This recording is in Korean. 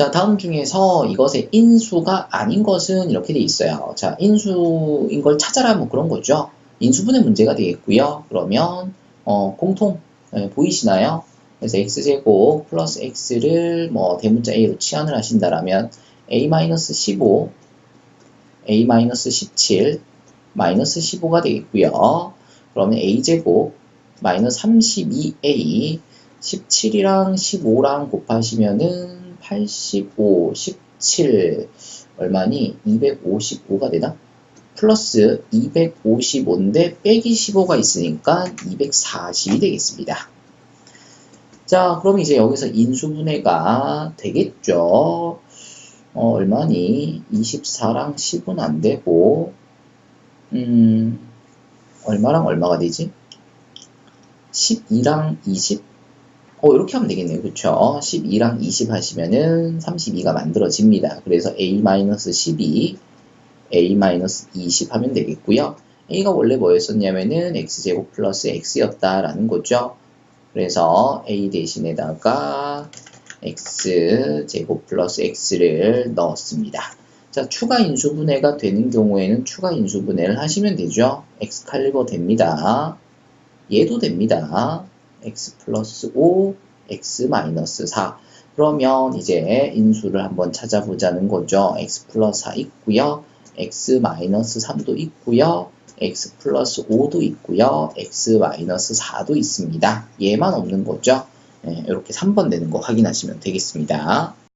자, 다음 중에서 이것의 인수가 아닌 것은 이렇게 돼 있어요. 자, 인수인 걸 찾아라 뭐 그런 거죠. 인수분의 문제가 되겠고요. 그러면 어, 공통 예, 보이시나요? 그래서 x제곱 플러스 x를 뭐 대문자 a로 치환을 하신다라면 a-15, a-17, 마이너스 15가 되겠고요. 그러면 a제곱 마이너스 32a 17이랑 15랑 곱하시면은 85, 17 얼마니? 255가 되나? 플러스 255인데 빼기 15가 있으니까 240이 되겠습니다. 자, 그럼 이제 여기서 인수분해가 되겠죠. 어, 얼마니? 24랑 10은 안 되고, 음, 얼마랑 얼마가 되지? 12랑 20? 어, 이렇게 하면 되겠네요. 그쵸? 12랑 20 하시면은 32가 만들어집니다. 그래서 A-12, A-20 하면 되겠고요. A가 원래 뭐였었냐면은 X제곱 플러스 X였다라는 거죠. 그래서 A 대신에다가 X제곱 플러스 X를 넣었습니다. 자, 추가 인수분해가 되는 경우에는 추가 인수분해를 하시면 되죠. X 칼리버 됩니다. 얘도 됩니다. X 플러스 5, x 마이너스 4. 그러면 이제 인수를 한번 찾아보자는 거죠. x 플러스 4 있고요. x 마이너스 3도 있고요. x 플러스 5도 있고요. x 마이너스 4도 있습니다. 얘만 없는 거죠. 네, 이렇게 3번 되는 거 확인하시면 되겠습니다.